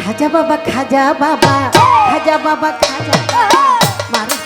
খাজা বাবা খাজা বাবা খাজা বাবা খাজা বাবা।